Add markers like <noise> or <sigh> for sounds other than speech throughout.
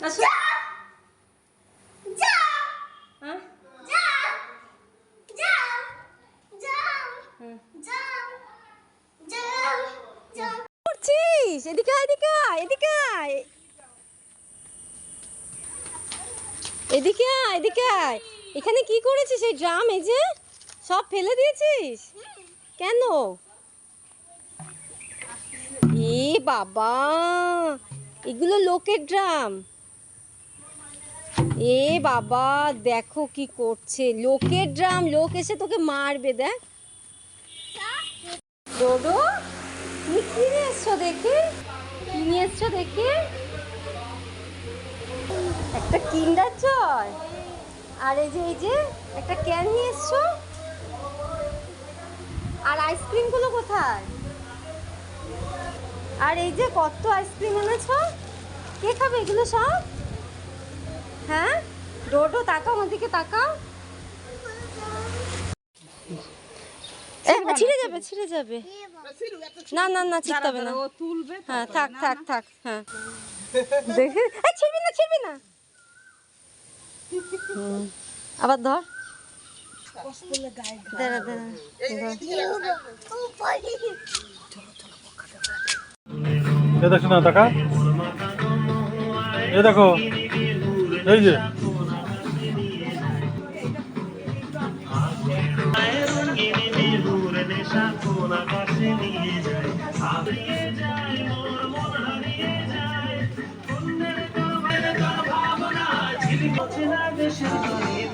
হ্যাঁ। করছিস? এদিকে এদিকে এদিকে এদিকে আয়, এদিকে আয়। এখানে কি করেছিস এই ড্রাম এই যে? সব ফেলে দিয়েছিস? কেন? এ বাবা! এগুলো লোকের ড্রাম। এ বাবা, দেখো কি করছে। লোকের ড্রাম, লোক এসে তোকে মারবে, দেখ। ডোডো, তুমি কি নিয়ে এসছো দেখি? কি নিয়ে এসছো দেখি? একটা কিন্ডার জয় আর এই যে এই যে, একটা ক্যান নিয়ে এসছো। আর আইসক্রিমগুলো কোথায়? আর এই যে, কত আইসক্রিম এনেছো। কে খাবে এগুলো সব? হ্যাঁ? ডোডো তাকাও আমার দিকে তাকাও। ছিঁড়ে যাবে ছিঁড়ে যাবে। না না না না। তুলবে হ্যাঁ থাক থাক থাক হ্যাঁ। <laughs> দেখে ছিড়বি না ছিড়বি না। আবার ধর। না এ দেখো। এই যে।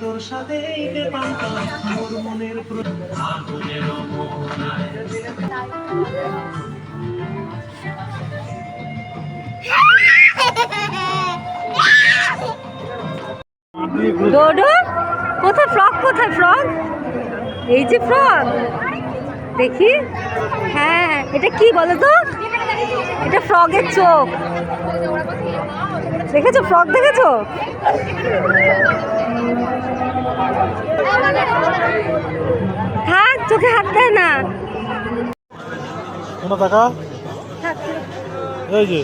তোর সাথে মনের ডোডো? কোথায় ফ্রক কোথায় ফ্রক? এই যে ফ্রক। দেখি। হ্যাঁ এটা কি বলো তো? এটা ফ্রগের চোখ। দেখেছ? ফ্রক দেখেছ? থাক চোখে হাত দেয় না। এই যে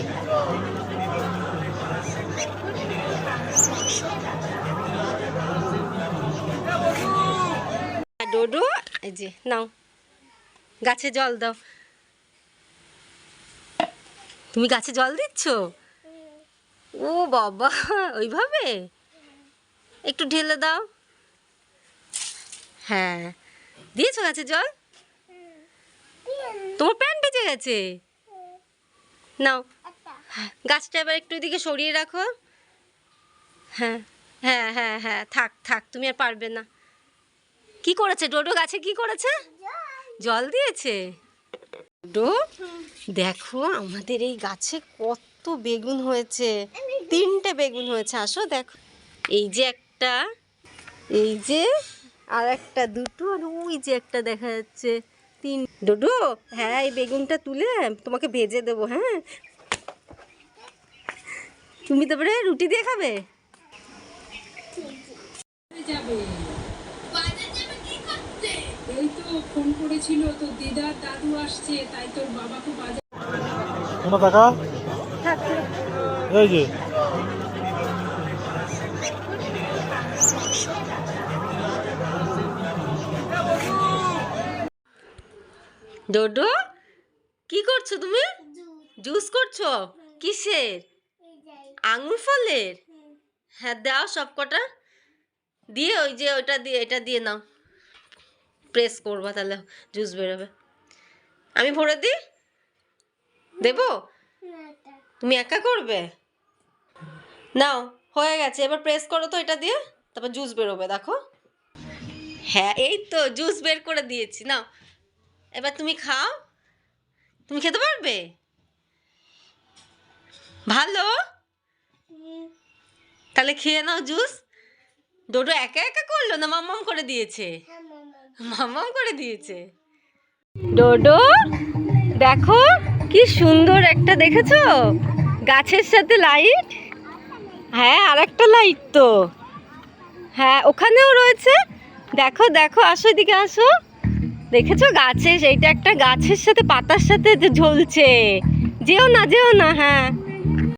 ডোডো এই যে, নাও। গাছে জল দাও। তুমি গাছে জল দিচ্ছ? ও বাবা, ওইভাবে? একটু ঢেলে দাও। হ্যাঁ। দিয়েছ গাছে জল? তোমার প্যান্ট বেঁচে গেছে? নাও। গাছটা এবার একটু এদিকে সরিয়ে রাখো। হ্যাঁ হ্যাঁ হ্যাঁ হ্যাঁ থাক থাক, তুমি আর পারবে না। কি করেছে? ডোডো গাছে কি করেছে? জল দিয়েছে? ডো দেখো আমাদের এই গাছে কত বেগুন হয়েছে। তিনটে বেগুন হয়েছে, আসো দেখো। এই যে একটা, এই যে আর একটা দুটো, আর ওই যে একটা দেখা যাচ্ছে। তিন, ডোডো হ্যাঁ এই বেগুনটা তুলে তোমাকে ভেজে দেবো হ্যাঁ? তুমি তারপরে রুটি দিয়ে খাবে? তো ফোন করেছিল তোর দিদার দাদু আসছে তাই তোর বাবাকে বাজার টাকা এই যে। ডোডো কি করছ তুমি? জুস করছ? কিসের? আঙুর ফলের? হ্যাঁ। দাও সব কটা দিয়ে ওই যে ওইটা দিয়ে এটা দিয়ে নাও। প্রেস করবা তাহলে জুস বেরোবে। আমি ভরে দিই? দেবো? তুমি একা করবে? নাও হয়ে গেছে। এবার প্রেস করো তো এটা দিয়ে তারপর জুস বেরোবে দেখো। হ্যাঁ এই তো জুস বের করে দিয়েছি। নাও এবার তুমি খাও। তুমি খেতে পারবে? ভালো? তাহলে খেয়ে নাও জুস ডোডো একা একা করল না মাম্মাম করে দিয়েছে? মাম্মাম। করে দিয়েছে। ডোডো দেখো কি সুন্দর একটা দেখেছ? গাছের সাথে লাইট? হ্যাঁ আর একটা লাইট তো। হ্যাঁ ওখানেও রয়েছে। দেখো দেখো আসো এদিকে আসো। দেখেছ গাছে? এইটা একটা গাছের সাথে পাতার সাথে যে ঝলছে। যেও না যেও না হ্যাঁ।